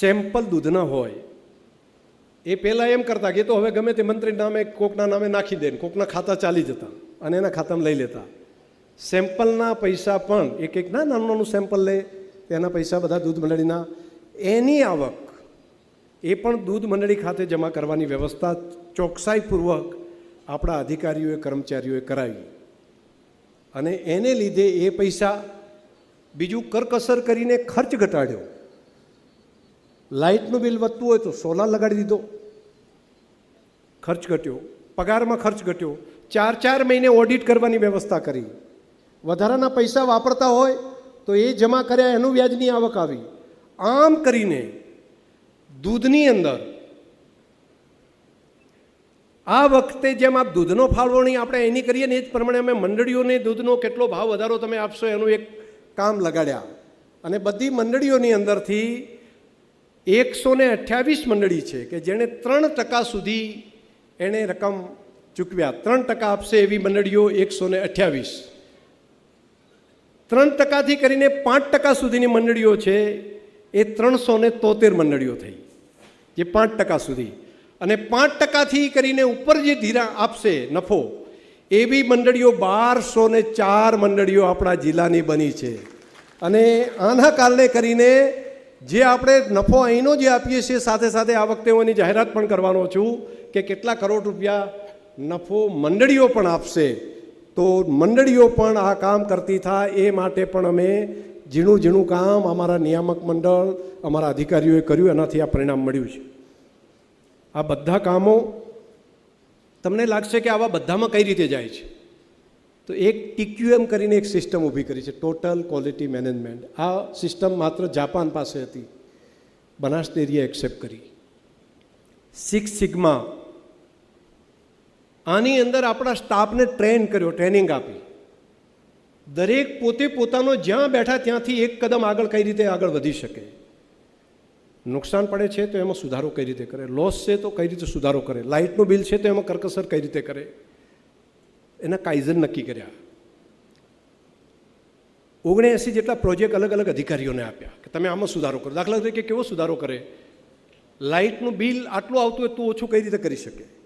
Sample દૂધના હોય. એ પહેલાં એમ કરતા કે તો હવે ગમે તે મંત્રી નામે, કોકના નામે નાખી દે કોકના ખાતા ચાલી જતા અને એના ખાતામાં લઈ લેતા. સેમ્પલના પૈસા પણ એક એક ના નાનું નાનું સેમ્પલ લે એના પૈસા બધા દૂધ મંડળીના. એની આવક, એ પણ દૂધ મંડળી ખાતે જમા કરવાની વ્યવસ્થા ચોકસાઈપૂર્વક આપણા અધિકારીઓએ, કર્મચારીઓએ કરાવી. અને એને લીધે એ પૈસા બીજું કરકસર કરીને ખર્ચ ઘટાડ્યો. લાઇટનું બિલ વધતું હોય તો સોલાર લગાડી દીધો. ખર્ચ ઘટ્યો. પગારમાં ખર્ચ ઘટ્યો. ચાર ચાર મહિને ઓડિટ કરવાની વ્યવસ્થા કરી. વધારાના પૈસા વાપરતા હોય તો એ જમા કર્યા, એનું વ્યાજની આવક આવી. આમ કરીને દૂધની અંદર આ વખતે જેમ આપ દૂધનો ફાળવણી આપણે એની કરીએ ને એ જ પ્રમાણે અમે મંડળીઓને દૂધનો કેટલો ભાવ વધારો તમે આપશો એનું એક કામ લગાડ્યા. અને બધી મંડળીઓની અંદરથી એકસો ને અઠ્યાવીસ મંડળી છે કે જેણે ત્રણ ટકા સુધી એણે રકમ ચૂકવ્યા. ત્રણ ટકા આપશે એવી મંડળીઓ એકસો ને અઠ્યાવીસ. ત્રણ ટકાથી કરીને પાંચ ટકા સુધીની મંડળીઓ છે એ ત્રણસો ને તોતેર મંડળીઓ થઈ. જે પાંચ ટકા સુધી. અને પાંચ ટકાથી કરીને ઉપર જે ધીરા આપશે નફો, એવી મંડળીઓ બારસો ને ચાર મંડળીઓ આપણા જિલ્લાની બની છે. અને આના કારણે કરીને જે આપણે નફો અહીંનો જે આપીએ છીએ, સાથે સાથે આ વખતે હું એની જાહેરાત પણ કરવાનો છું કે કેટલા કરોડ રૂપિયા નફો મંડળીઓ પણ આપશે. તો મંડળીઓ પણ આ કામ કરતી થાય એ માટે પણ અમે ઝીણું ઝીણું કામ અમારા નિયામક મંડળ, અમારા અધિકારીઓએ કર્યું, એનાથી આ પરિણામ મળ્યું છે. આ બધા કામો તમને લાગશે કે આવા બધામાં કઈ રીતે જાય છે? તો એક ટીક્યુએમ કરીને એક સિસ્ટમ ઊભી કરી છે ટોટલ ક્વોલિટી મેનેજમેન્ટ આ સિસ્ટમ માત્ર જાપાન પાસે હતી. બનાસ ડેરીએ એક્સેપ્ટ કરી. સિક્સ સિગ્મા આની અંદર આપણા સ્ટાફને ટ્રેન કર્યો ટ્રેનિંગ આપી. દરેક પોતે પોતાનો જ્યાં બેઠા ત્યાંથી એક કદમ આગળ કઈ રીતે આગળ વધી શકે. નુકસાન પડે છે તો એમાં સુધારો કઈ રીતે કરે? લોસ છે તો કઈ રીતે સુધારો કરે? લાઇટનું બિલ છે તો એમાં કરકસર કઈ રીતે કરે? એના કાઇઝન નક્કી કર્યા. ઓગણએંસી જેટલા પ્રોજેક્ટ અલગ અલગ અધિકારીઓને આપ્યા કે તમે આમાં સુધારો કરો. દાખલા તરીકે કેવો સુધારો કરે? લાઇટનું બિલ આટલું આવતું હોય તો ઓછું કઈ રીતે કરી શકે?